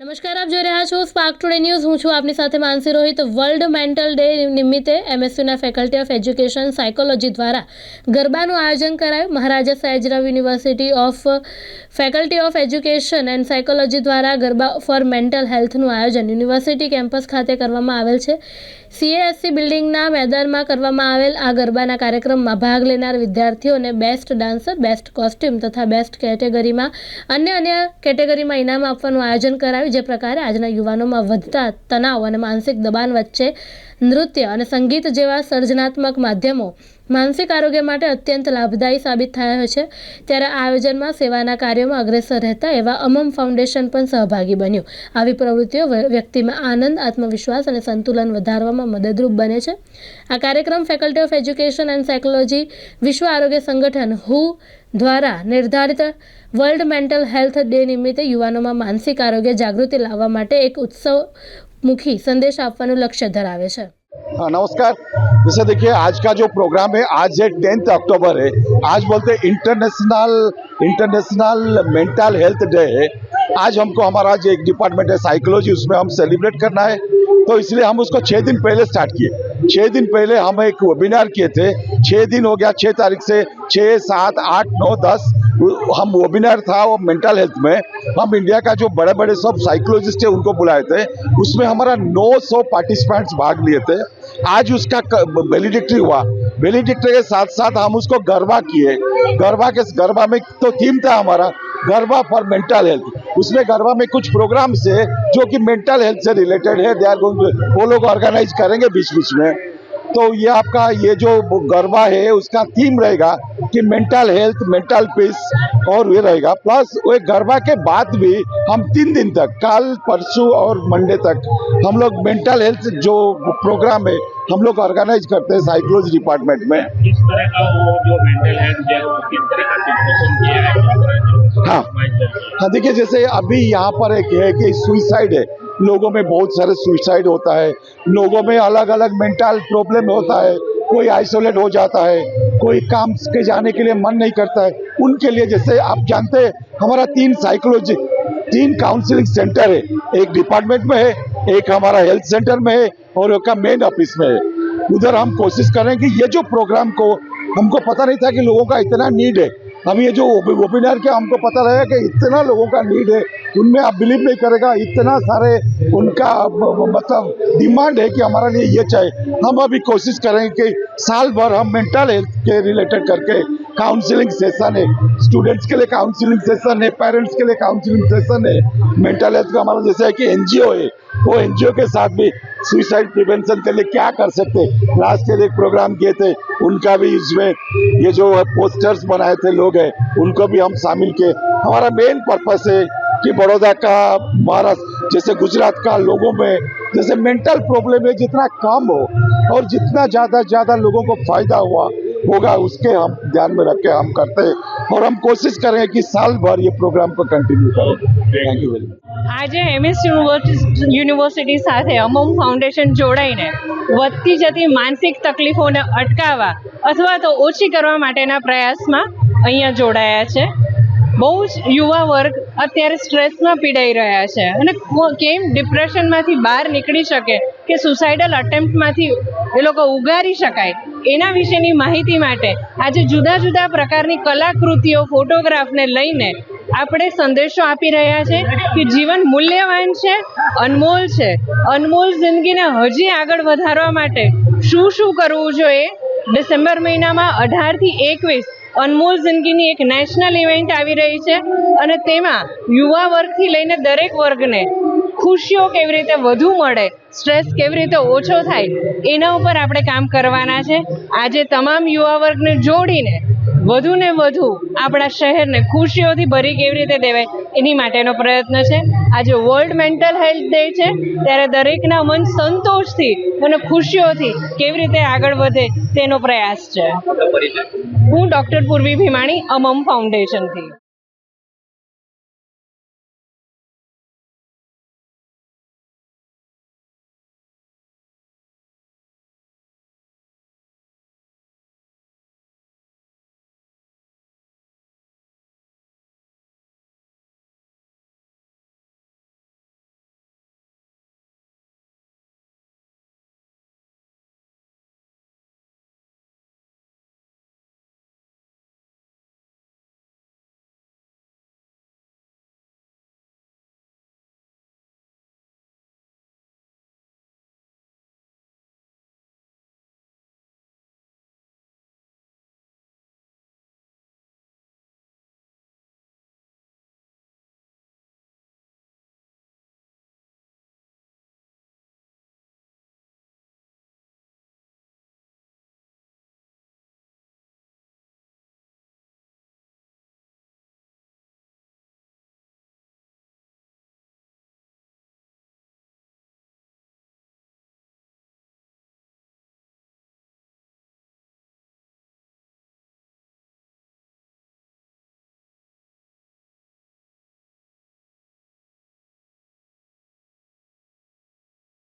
નમસ્કાર, આપ જોઈ રહ્યા છો સ્પાર્ક ટુડે ન્યૂઝ હું છું આપની સાથે Mansi Rohit. World mental day નિમિત્તે એમએસયુના ફેકલ્ટી ઓફ એજ્યુકેશન સાયકોલોજી દ્વારા ગરબાનું આયોજન કરાયું. Maharaja Sayajirao university of faculty of education and psychology દ્વારા ગરબા ફોર મેન્ટલ હેલ્થનું આયોજન યુનિવર્સિટી કેમ્પસ ખાતે કરવામાં આવેલ છે. સીએએસસી બિલ્ડિંગના મેદાનમાં કરવામાં આવેલ આ ગરબાના કાર્યક્રમમાં ભાગ લેનાર વિદ્યાર્થીઓને બેસ્ટ ડાન્સર, બેસ્ટ કોસ્ટ્યુમ તથા બેસ્ટ કેટેગરીમાં અન્ય અન્ય કેટેગરીમાં ઇનામ આપવાનું આયોજન કરાયું. જે પ્રકારે આજના યુવાનોમાં વધતા તણાવ અને માનસિક દબાણ વચ્ચે નૃત્ય અને સંગીત જેવા સર્જનાત્મક માધ્યમો માનસિક આરોગ્ય માટે અત્યંત લાભદાયી સાબિત થયા છે. ત્યારે આ આયોજનમાં સેવાના કાર્યોમાં અગ્રેસર રહેતા એવા અમમ ફાઉન્ડેશન પણ સહભાગી બન્યું. આવી પ્રવૃત્તિઓ વ્યક્તિમાં આનંદ, આત્મવિશ્વાસ અને સંતુલન વધારવામાં મદદરૂપ બને છે. આ કાર્યક્રમ faculty of education and psychology વિશ્વ આરોગ્ય સંગઠન હુ દ્વારા નિર્ધારિત વર્લ્ડ મેન્ટલ હેલ્થ ડે નિમિત્તે યુવાનોમાં માનસિક આરોગ્ય જાગૃતિ લાવવા માટે એક ઉત્સવમુખી સંદેશ આપવાનું લક્ષ્ય ધરાવે છે हाँ नमस्कार जैसे देखिए आज का जो प्रोग्राम है आज है टेंथ अक्टूबर है आज बोलते हैं international international mental health day है आज हमको हमारा जो एक डिपार्टमेंट है साइकोलॉजी उसमें हम सेलिब्रेट करना है तो इसलिए हम उसको छः दिन पहले स्टार्ट किए छः दिन पहले हम एक वेबिनार किए थे छः दिन हो गया छः तारीख से छः सात आठ नौ दस हम वेबिनार था वो मेंटल हेल्थ में, हम इंडिया का जो बड़े बड़े सब साइकोलॉजिस्ट है उनको बुलाए थे। उसमें हमारा 900 पार्टिसिपेंट्स भाग लिए थे। आज उसका वेलिडिक्ट्री हुआ। वेलिडिक्ट्री के साथ साथ हम उसको गरबा किए। गरबा के, गरबा में तो थीम था हमारा, गरबा फॉर मेंटल हेल्थ उसमें गरबा में कुछ प्रोग्राम्स है जो कि मेंटल हेल्थ से रिलेटेड है। वो लोग ऑर्गेनाइज करेंगे बीच बीच में। तो ये आपका ये जो गरबा है उसका थीम रहेगा कि मेंटल हेल्थ मेंटल पीस और ये रहेगा। प्लस वो गरबा के बाद भी हम तीन दिन तक कल परसों और मंडे तक हम लोग मेंटल हेल्थ जो प्रोग्राम है हम लोग ऑर्गेनाइज करते हैं साइकोलॉजी डिपार्टमेंट में। किस तरह का वो जो मेंटल हेल्थ जो वो किस तरह का सिचुएशन किया किस तरह जो हाँ। हाँ देखिए जैसे अभी यहाँ पर एक है कि सुइसाइड है। लोगों में बहुत सारे सुइसाइड होता है। लोगों में अलग अलग मेंटल प्रॉब्लम होता है। कोई आइसोलेट हो जाता है। कोई काम के जाने के लिए मन नहीं करता है। उनके लिए जैसे आप जानते हैं, हमारा तीन साइकोलॉजी तीन काउंसलिंग सेंटर है। एक डिपार्टमेंट में है, एक हमारा हेल्थ सेंटर में है और एक मेन ऑफ़िस में है। उधर हम कोशिश कर कि ये जो प्रोग्राम को, हमको पता नहीं था कि लोगों का इतना नीड है। अब ये जो वेबिनार के हमको पता लगा कि इतना लोगों का नीड है, उनमें आप बिलीव नहीं करेगा, इतना सारे उनका मतलब डिमांड है कि हमारा लिए ये चाहिए। हम अभी कोशिश करेंगे कि साल भर हम मेंटल हेल्थ के रिलेटेड करके काउंसलिंग सेशन है। स्टूडेंट्स के लिए काउंसलिंग सेशन है पेरेंट्स के लिए काउंसलिंग सेशन है। मेंटल हेल्थ का हमारा जैसे है कि एनजीओ है। वो एनजीओ के साथ भी सुसाइड प्रिवेंशन के लिए क्या कर सकते लास्ट ईयर एक प्रोग्राम किए थे, उनका भी इसमें ये जो पोस्टर्स बनाए थे लोग हैं, उनको भी हम शामिल किए। हमारा मेन पर्पस है कि बड़ौदा का महाराष्ट्र जैसे गुजरात का लोगों में जैसे मेंटल प्रॉब्लम है, जितना कम हो और जितना ज़्यादा ज़्यादा लोगों को फ़ायदा हुआ होगा उसके हम ध्यान में रख के हम करते हैं और हम कोशिश करेंगे कि साल भर ये प्रोग्राम को कंटिन्यू करें थैंक यू वेरी मच આજે એમએસ યુનિવર્સિટી સાથે અમમ ફાઉન્ડેશન જોડાઈને વધતી જતી માનસિક તકલીફોને અટકાવવા અથવા તો ઓછી કરવા માટેના પ્રયાસમાં અહીંયા જોડાયા છે બહુ જ યુવા વર્ગ અત્યારે સ્ટ્રેસમાં પીડાઈ રહ્યા છે અને કો- કેમ ડિપ્રેશનમાંથી બહાર નીકળી શકે કે સુસાઇડલ અટેમ્પ્ટમાંથી એ લોકો ઉગારી શકાય એના વિશેની માહિતી માટે આજે જુદા જુદા પ્રકારની કલાકૃતિઓ, ફોટોગ્રાફને લઈને આપણે સંદેશો આપી રહ્યા છે કે જીવન મૂલ્યવાન છે, અનમોલ છે. અનમોલ જિંદગીને હજી આગળ વધારવા માટે શું શું કરવું જોઈએ? ડિસેમ્બર મહિનામાં અઢારથી એકવીસ અનમોલ જિંદગીની એક નેશનલ ઇવેન્ટ આવી રહી છે અને તેમાં યુવા વર્ગથી લઈને દરેક વર્ગને ખુશીઓ કેવી રીતે વધુ મળે સ્ટ્રેસ કેવી રીતે ઓછો થાય એના ઉપર આપણે કામ કરવાના છે. આજે તમામ યુવા વર્ગને જોડીને વધુ ને વધુ આપણા શહેરને ખુશીઓથી ભરી કેવી રીતે દેવાય એની માટેનો પ્રયત્ન છે. આજે વર્લ્ડ મેન્ટલ હેલ્થ ડે છે ત્યારે દરેકના મન સંતોષથી અને ખુશીઓથી કેવી રીતે આગળ વધે તેનો પ્રયાસ છે. હું ડૉક્ટર પૂર્વી ભીમાણી અમમ ફાઉન્ડેશનથી